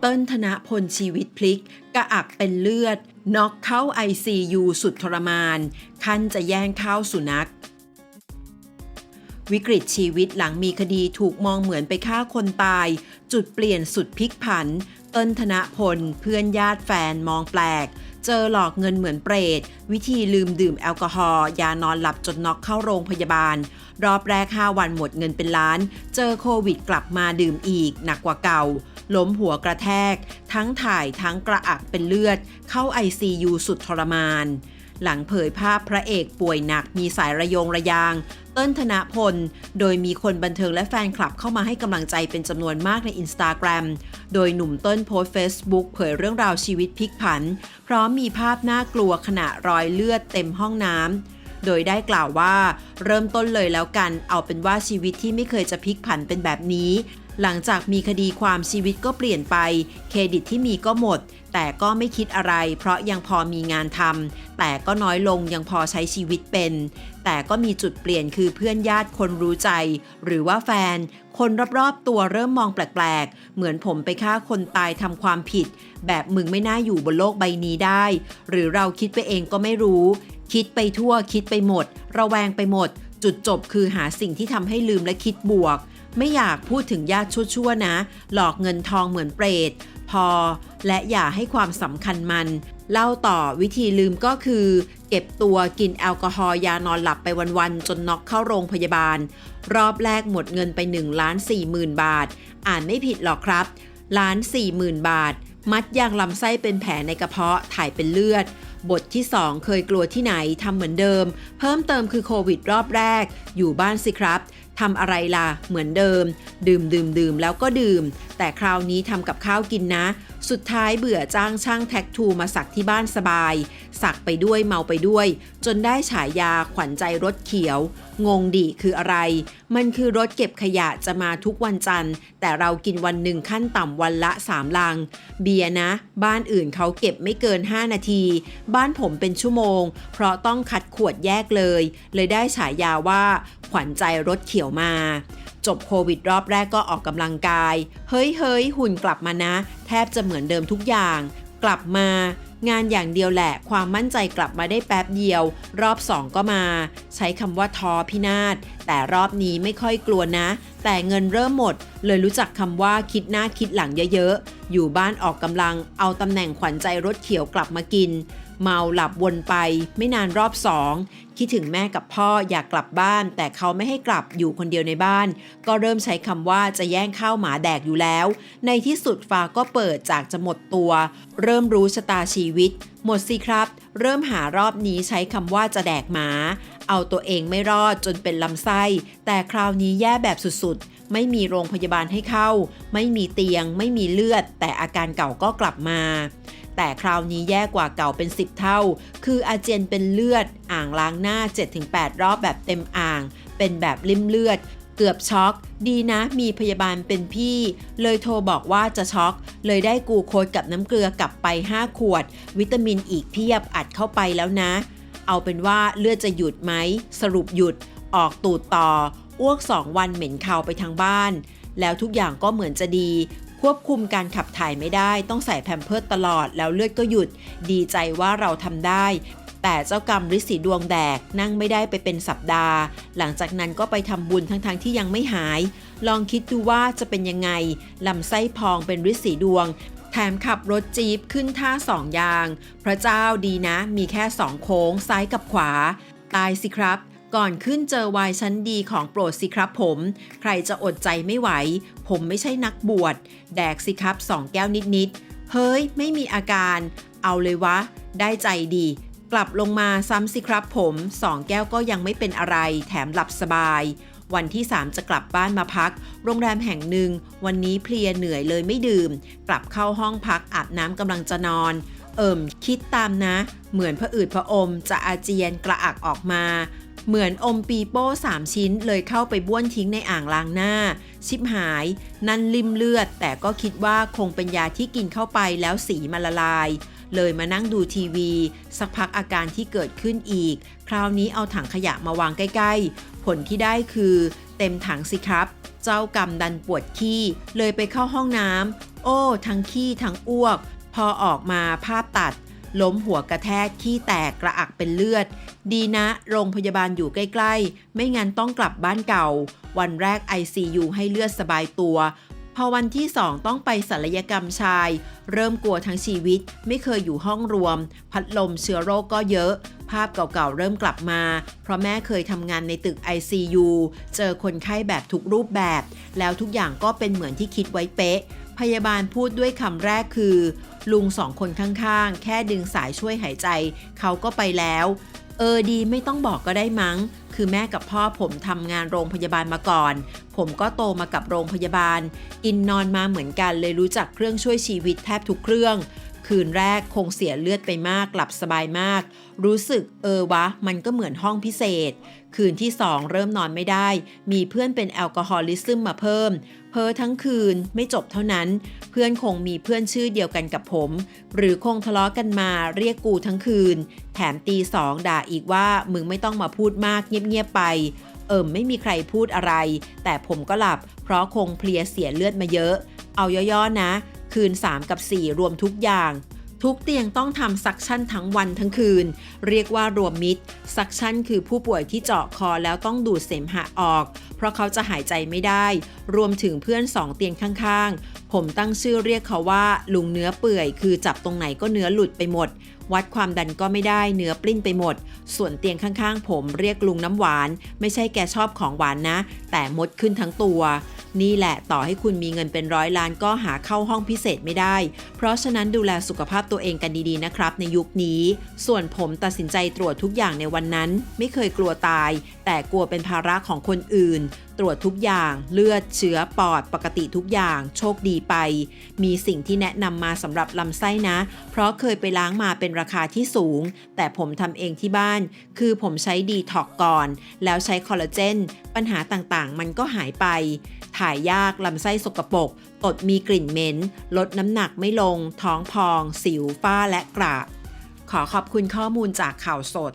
เติ้ลธนพลชีวิตพลิก กระอักเป็นเลือด น็อกเข้า ICU สุดทรมานคันจะแย่งข้าวสุนัข วิกฤตชีวิตหลังมีคดีถูกมองเหมือนไปฆ่าคนตาย จุดเปลี่ยนสุดพลิกผัน เติ้ลธนพล เพื่อนญาติแฟนมองแปลก เจอหลอกเงินเหมือนเปรต วิธีลืมดื่มแอลกอฮอล์ยานอนหลับจนน็อกเข้าโรงพยาบาล รอบแรก 5 วันหมดเงินเป็นล้าน เจอโควิดกลับมาดื่มอีกหนักกว่าเก่า ล้มหัวกระแทก ทั้งถ่ายทั้งกระอักเป็นเลือด เข้า ICU สุดทรมาน หลังเผยภาพพระเอกป่วยหนักมีสายระยงระยาง เติ้ลธนพล โดยมีคนบันเทิงและแฟนคลับเข้ามาให้กำลังใจเป็นจำนวนมากในอินสตาแกรมโดยหนุ่มเติ้ลโพสเฟซบุ๊กเผยเรื่องราวชีวิตพลิกผัน พร้อมมีภาพน่ากลัวขณะรอยเลือดเต็มห้องน้ำโดยได้กล่าวว่าเริ่มต้นเลยแล้วกัน เอาเป็นว่าชีวิตที่ไม่เคยจะพลิกผันเป็นแบบนี้ หลังจากมีคดีความชีวิตก็เปลี่ยนไป เครดิตที่มีก็หมด แต่ก็ไม่คิดอะไร เพราะยังพอมีงานทำแต่ก็น้อยลงยังพอใช้ชีวิตเป็น แต่ก็มีจุดเปลี่ยนคือเพื่อนญาติคนรู้ใจ หรือว่าแฟน คนรอบๆตัวเริ่มมองแปลกๆ เหมือนผมไปฆ่าคนตายทำความผิด แบบมึงไม่น่าอยู่บนโลกใบนี้ได้ หรือเราคิดไปเองก็ไม่รู้ คิดไปทั่วคิดไปหมด ระแวงไปหมด จุดจบคือหาสิ่งที่ทำให้ลืมและคิดบวก ไม่อยากพูดถึงญาติชั่วๆนะ หลอกเงินทองเหมือนเปรต พอ และอย่าให้ความสำคัญมัน เล่าต่อวิธีลืมก็คือ เก็บตัวกินแอลกอฮอล์ยานอนหลับไปวันๆ จนน็อกเข้าโรงพยาบาล รอบแรกหมดเงินไป1ล้าน4หมื่นบาท อ่านไม่ผิดหรอกครับล้าน4หมื่นบาท มัดยางลำไส้เป็นแผลในกระเพาะถ่ายเป็นเลือดบทที่ 2 เคยกลัวที่ไหนทำเหมือนเดิม เพิ่มเติมคือโควิดรอบแรก อยู่บ้านสิครับ ทำอะไรล่ะ เหมือนเดิม ดื่มดื่มดื่มแล้วก็ดื่ม แต่คราวนี้ทำกับข้าวกินนะ สุดท้ายเบื่อจ้างช่างแท็กทูมาสักที่บ้านสบาย สักไปด้วยเมาไปด้วย จนได้ฉายาขวัญใจรถเขียว งงดิคืออะไร มันคือรถเก็บขยะจะมาทุกวันจันทร์ แต่เรากินวันหนึ่งขั้นต่ำวันละ3ลัง เบียนะ บ้านอื่นเขาเก็บไม่เกิน 5 นาที บ้านผมเป็นชั่วโมง เพราะต้องคัดขวดแยกเลย เลยได้ฉายาว่า ขวัญใจรถเขียวมาจบโควิดรอบแรกก็ออกกำลังกาย เฮ้ยเฮ้ยหุ่นกลับมานะ แทบจะเหมือนเดิมทุกอย่าง กลับมา งานอย่างเดียวแหละ ความมั่นใจกลับมาได้แป๊บเดียว รอบสองก็มา ใช้คำว่าท้อพินาศแต่รอบนี้ไม่ค่อยกลัวนะ แต่เงินเริ่มหมด เลยรู้จักคำว่าคิดหน้าคิดหลังเยอะๆ อยู่บ้านออกกำลัง เอาตำแหน่งขวัญใจรถเขียวกลับมากิน เมาหลับวนไป ไม่นานรอบสองคิดถึงแม่กับพ่ออยากกลับบ้าน แต่เขาไม่ให้กลับอยู่คนเดียวในบ้าน ก็เริ่มใช้คำว่าจะแย่งข้าวหมาแดกอยู่แล้ว ในที่สุดฟ้าก็เปิดจากจะหมดตัว เริ่มรู้ชะตาชีวิต หมดสิครับ เริ่มหารอบนี้ใช้คำว่าจะแดกหมา เอาตัวเองไม่รอดจนเป็นลำไส้ แต่คราวนี้แย่แบบสุดๆ ไม่มีโรงพยาบาลให้เข้า ไม่มีเตียง ไม่มีเลือด แต่อาการเก่าก็กลับมา แต่คราวนี้แย่กว่าเก่าเป็น 10 เท่า คืออาเจียนเป็นเลือด อ่างล้างหน้า 7-8 รอบแบบเต็มอ่าง เป็นแบบลิ่มเลือด เกือบช็อก ดีนะมีพยาบาลเป็นพี่ เลยโทรบอกว่าจะช็อก เลยได้กูโคดกับน้ำเกลือกลับไป 5 ขวด วิตามินอีกเพียบอัดเข้าไปแล้วนะ เอาเป็นว่าเลือดจะหยุดไหม สรุปหยุด ออกตูดต่อ อ้วก2วันเหม็นเข่าไปทางบ้านแล้วทุกอย่างก็เหมือนจะดี ควบคุมการขับถ่ายไม่ได้ ต้องใส่แพมเพิร์ตตลอดแล้วเลือดก็หยุด ดีใจว่าเราทำได้ แต่เจ้ากรรมฤทธิ์สีดวงแดกนั่งไม่ได้ไปเป็นสัปดาห์ หลังจากนั้นก็ไปทำบุญทั้งๆทที่ยังไม่หาย ลองคิดดูว่าจะเป็นยังไงลำไส้พองเป็นฤทธิ์สีดวงแถมขับรถจี๊ปขึ้นท่าสองยาง พระเจ้าดีนะ มีแค่สองโค้งซ้ายกับขวา ตายสิครับ ก่อนขึ้นเจอวายชั้นดีของโปรดสิครับผม ใครจะอดใจไม่ไหว ผมไม่ใช่นักบวช แดกสิครับสองแก้วนิดๆ เฮ้ย ไม่มีอาการ เอาเลยวะ ได้ใจดี กลับลงมาซ้ำสิครับผมสองแก้วก็ยังไม่เป็นอะไร แถมหลับสบาย วันที่ 3 จะกลับบ้านมาพัก โรงแรมแห่งหนึ่ง วันนี้เพลียเหนื่อยเลยไม่ดื่ม กลับเข้าห้องพักอาบน้ำกำลังจะนอน เอิ่ม คิดตามนะ เหมือนผะอืดผะอม จะอาเจียนกระอักออกมา เหมือนอมปีโป้3ชิ้นเลยเข้าไปบ้วนทิ้งในอ่างล้างหน้า ชิบหาย นั่นริมเลือด แต่ก็คิดว่าคงเป็นยาที่กินเข้าไปแล้วสีมันละลาย เลยมานั่งดูทีวี สักพักอาการที่เกิดขึ้นอีก คราวนี้เอาถังขยะมาวางใกล้ ๆ ผลที่ได้คือ เต็มถังสิครับ เจ้ากรรมดันปวดขี้เลยไปเข้าห้องน้ำโอ้ ทั้งขี้ทั้งอ้วก พอออกมาภาพตัด ล้มหัวกระแทกขี้แตกกระอักเป็นเลือด ดีนะ โรงพยาบาลอยู่ใกล้ๆ ไม่งั้นต้องกลับบ้านเก่า วันแรก ICU ให้เลือดสบายตัว พอวันที่2ต้องไปศัลยกรรมชาย เริ่มกลัวทั้งชีวิต ไม่เคยอยู่ห้องรวม พัดลมเชื้อโรคก็เยอะ ภาพเก่าๆเริ่มกลับมา เพราะแม่เคยทำงานในตึก ICU เจอคนไข้แบบทุกรูปแบบ แล้วทุกอย่างก็เป็นเหมือนที่คิดไว้เป๊ะ พยาบาลพูดด้วยคำแรกคือ ลุงสองคนข้างๆ แค่ดึงสายช่วยหายใจ เขาก็ไปแล้ว เออดีไม่ต้องบอกก็ได้มั้ง คือแม่กับพ่อผมทำงานโรงพยาบาลมาก่อน ผมก็โตมากับโรงพยาบาล กินนอนมาเหมือนกันเลยรู้จักเครื่องช่วยชีวิตแทบทุกเครื่อง คืนแรกคงเสียเลือดไปมากหลับสบายมาก รู้สึกเออวะ มันก็เหมือนห้องพิเศษ คืนที่สองเริ่มนอนไม่ได้ มีเพื่อนเป็นแอลกอฮอลิซึมมาเพิ่ม เพ้อทั้งคืนไม่จบเท่านั้น เพื่อนคงมีเพื่อนชื่อเดียวกันกับผม หรือคงทะเลาะกันมาเรียกกูทั้งคืน แถมตีสองด่าอีกว่ามึงไม่ต้องมาพูดมากเงียบๆไปเอิมไม่มีใครพูดอะไร แต่ผมก็หลับ เพราะคงเพลียเสียเลือดมาเยอะ เอาย่อๆนะ คืน 3 กับ 4 รวมทุกอย่าง ทุกเตียงต้องทำซักชั่นทั้งวันทั้งคืน เรียกว่ารวมมิดซักชั่นคือผู้ป่วยที่เจาะคอแล้วต้องดูดเสมหะออก เพราะเขาจะหายใจไม่ได้ รวมถึงเพื่อนสองเตียงข้างๆ ผมตั้งชื่อเรียกเขาว่า ลุงเนื้อเปื่อย คือจับตรงไหนก็เนื้อหลุดไปหมด วัดความดันก็ไม่ได้เนื้อปลิ้นไปหมด ส่วนเตียงข้างๆ ผมเรียกลุงน้ำหวาน ไม่ใช่แกชอบของหวานนะ แต่มดขึ้นทั้งตัว นี่แหละต่อให้คุณมีเงินเป็นร้อยล้านก็หาเข้าห้องพิเศษไม่ได้ เพราะฉะนั้นดูแลสุขภาพตัวเองกันดีๆนะครับ ในยุคนี้ ส่วนผมตัดสินใจตรวจทุกอย่างในวันนั้น ไม่เคยกลัวตาย แต่กลัวเป็นภาระของคนอื่น ตรวจทุกอย่าง เลือดเชื้อปอดปกติทุกอย่าง โชคดีไป มีสิ่งที่แนะนำมาสำหรับลำไส้นะ เพราะเคยไปล้างมาเป็นราคาที่สูง แต่ผมทำเองที่บ้าน คือผมใช้ดีท็อกก่อน แล้วใช้คอลลาเจน ปัญหาต่างๆ มันก็หายไป ถ่ายยากลำไส้สกปรกตดมีกลิ่นเหม็น ลดน้ำหนักไม่ลง ท้องพอง สิวฝ้าและกระ ขอขอบคุณข้อมูลจากข่าวสด